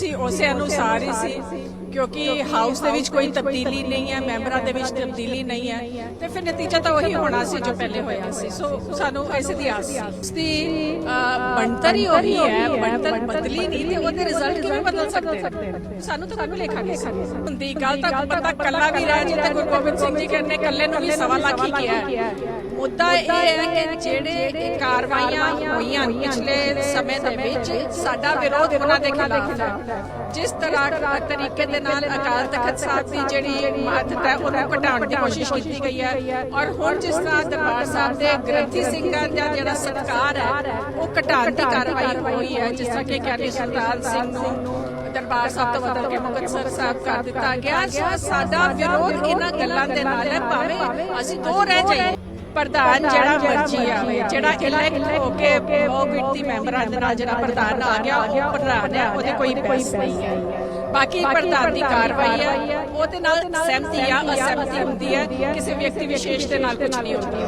ਸੀ, ਉਸੇ ਅਨੁਸਾਰ ਹੀ ਸੀ, ਕਿਉਂਕਿ ਹਾਊਸ ਦੇ ਵਿੱਚ ਕੋਈ ਤਬਦੀਲੀ ਨਹੀਂ ਹੈ, ਮੈਂਬਰਾਂ ਦੇ ਵਿੱਚ ਤਬਦੀਲੀ ਨਹੀਂ ਹੈ, ਤੇ ਫਿਰ ਨਤੀਜਾ ਤਾਂ ਉਹੀ ਹੋਣਾ ਸੀ ਜੋ ਪਹਿਲੇ ਹੋਇਆ ਸੀ। ਸੋ ਸਾਨੂੰ ਇਸੇ ਦੀ ਆਸ ਸੀ। ਉਸ ਦੀ ਬਣਤਰ ਹੀ ਉਹੀ ਹੈ, ਬਣਤਰ ਬਦਲੀ ਨਹੀਂ, ਤੇ ਉਹਦੇ ਰਿਜ਼ਲਟ ਕਿਵੇਂ ਬਦਲ ਸਕਦੇ ਸਾਨੂੰ ਤਾਂ ਕੋਈ ਲੇਖਾ ਨਹੀਂ ਸੀ ਹੁੰਦੀ ਗੱਲ ਤਾਂ ਬੰਦਾ ਕੱਲਾ ਵੀ ਰਹਿ ਜੇ ਤੇ ਗੁਰੂ ਗੋਬਿੰਦ ਸਿੰਘ ਜੀ ਕਹਿੰਦੇ ਕੱਲੇ ਨੂੰ ਵੀ ਸਵਾ ਲੱਖ ਹੀ ਕਿਹਾ ਹੈ। ਮੁੱਦਾ ਇਹ ਹੈ ਕਿ ਜਿਹੜੇ ਕਾਰਵਾਈਆਂ ਹੋਈਆਂ ਪਿਛਲੇ ਸਮੇਂ ਦੇ ਵਿੱਚ, ਸਾਡਾ ਵਿਰੋਧ ਉਹਨਾਂ ਦੇ ਖਿਲਾਫ ਹੈ। ਜਿਸ ਤਰ੍ਹਾਂ ਤਰੀਕੇ ਦੇ ਨਾਲ ਅਕਾਲ ਤਖਤ ਸਾਹਿਬ ਦੀ ਜਿਹੜੀ ਮਹੱਤਤਾ ਹੈ ਉਹਨੂੰ ਘਟਾਉਣ ਦੀ ਕੋਸ਼ਿਸ਼ ਕੀਤੀ ਗਈ ਹੈ। ਔਰ ਹੁਣ ਜਿਸ ਤਰ੍ਹਾਂ ਦਰਬਾਰ ਸਾਹਿਬ ਦੇ ਗ੍ਰੰਥੀ ਸਿੰਘਾਂ ਦਾ ਜਿਹੜਾ ਸਤਕਾਰ ਹੈ ਉਹ ਘਟਾਉਣ ਦੀ ਕਾਰਵਾਈ ਹੋਈ ਹੈ ਜਿਸ ਤਰ੍ਹਾਂ ਕਿ ਗਿਆਨੀ ਸੁਲਤਾਨ ਸਿੰਘ ਨੂੰ ਦਰਬਾਰ ਸਾਹਿਬ ਤੋਂ ਬਦਲ ਕੇ ਮੁਕਤਸਰ ਸਾਹਿਬ ਕਰ ਦਿੱਤਾ ਗਿਆ। ਸਾਡਾ ਵਿਰੋਧ ਇਹਨਾਂ ਗੱਲਾਂ ਦੇ ਨਾਲ ਹੈ ਭਾਵੇਂ ਅਸੀਂ ਦੋ ਰਹਿ ਜਾਈਏ। ਪ੍ਰਧਾਨ ਜਿਹੜਾ ਮਰਜ਼ੀ ਆਵੇ ਜਿਹੜਾ ਇਲੈਕਟ ਹੋ ਕੇ ਬਹੁਤ ਗਿਣਤੀ ਮੈਂਬਰਾਂ ਦੇ ਨਾਲ ਜਿਹੜਾ ਪ੍ਰਧਾਨ ਆ ਗਿਆ ਉਹ ਪ੍ਰਧਾਨ ਹੈ ਉਹਦੇ ਕੋਈ ਬਹਿਸ ਨਹੀਂ ਹੈ। ਬਾਕੀ ਪ੍ਰਧਾਨ ਦੀ ਕਾਰਵਾਈ ਹੈ ਉਹਦੇ ਨਾਲ ਸਹਿਮਤੀ ਆ ਅਸਹਿਮਤੀ ਹੁੰਦੀ ਹੈ ਕਿਸੇ ਵਿਅਕਤੀ ਵਿਸ਼ੇਸ਼ ਦੇ ਨਾਲ ਕੁਝ ਨਹੀਂ ਹੁੰਦਾ।